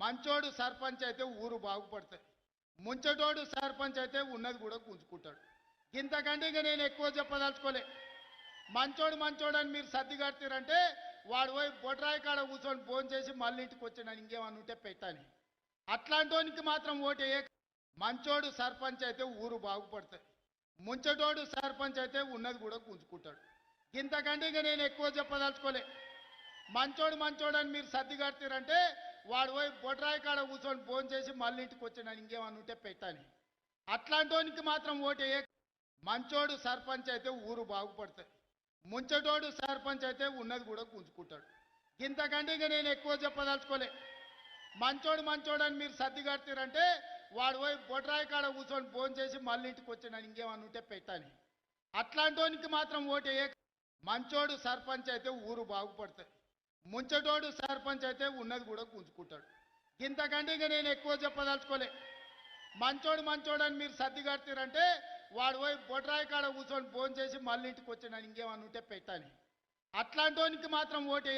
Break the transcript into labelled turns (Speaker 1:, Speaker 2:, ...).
Speaker 1: మంచోడు సర్పంచ్ అయితే ఊరు బాగుపడుతుంది ముంచటోడు సర్పంచ్ అయితే ఉన్నది కూడా గుంజుకుంటాడు. ఇంతకంటే ఇక నేను ఎక్కువ చెప్పదలుచుకోలే. మంచోడు మంచోడు అని మీరు సర్ది కడతారంటే వాడు పోయి బొడ్రాయి కాడ కూర్చొని ఫోన్ చేసి మళ్ళీ ఇంటికి వచ్చినాను ఇంకేమన్నా ఉంటే పెట్టాలి. అట్లాంటోనికి మాత్రం ఓటు మంచోడు సర్పంచ్ అయితే ఊరు బాగుపడుతుంది ముంచటోడు సర్పంచ్ అయితే ఉన్నది కూడా గుంజుకుంటాడు. ఇంతకంటే ఇక నేను ఎక్కువ చెప్పదలుచుకోలే. మంచోడు మంచోడు అని మీరు సర్ది కడతారంటే వాడు పోయి బొడ్రాయి కాడ కూర్చొని ఫోన్ చేసి మళ్ళీ ఇంటికి వచ్చినాను ఇంకేమన్నా ఉంటే పెట్టాను అట్లాంటోనికి మాత్రం ఓటే మంచోడు సర్పంచ్ అయితే ఊరు బాగుపడుతుంది ముంచటోడు సర్పంచ్ అయితే ఉన్నది కూడా గుంజుకుంటాడు. ఇంతకంటే ఇక నేను ఎక్కువ చెప్పదలుచుకోలే. మంచోడు మంచోడు అని మీరు సర్ది కడతారంటే వాడు పోయి బొడ్రాయి కాడ కూర్చొని ఫోన్ చేసి మళ్ళీ ఇంటికి వచ్చినాను ఇంకేమన్నా ఉంటే పెట్టాను అట్లాంటోనికి మాత్రం ఓటే మంచోడు సర్పంచ్ అయితే ఊరు బాగుపడుతుంది ముంచటోడు సర్పంచ్ అయితే ఉన్నది కూడా గుంజుకుంటాడు. ఇంతకంటే ఇక నేను ఎక్కువ చెప్పదలుచుకోలే. మంచోడు మంచోడు అని మీరు సర్ది కడతారంటే వాడు పోయి బొడ్రాయి కాడ కూర్చొని ఫోన్ చేసి మళ్ళీ ఇంటికి వచ్చిన ఇంకేమన్నా ఉంటే పెట్టాని అట్లాంటోనికి మాత్రం ఓటే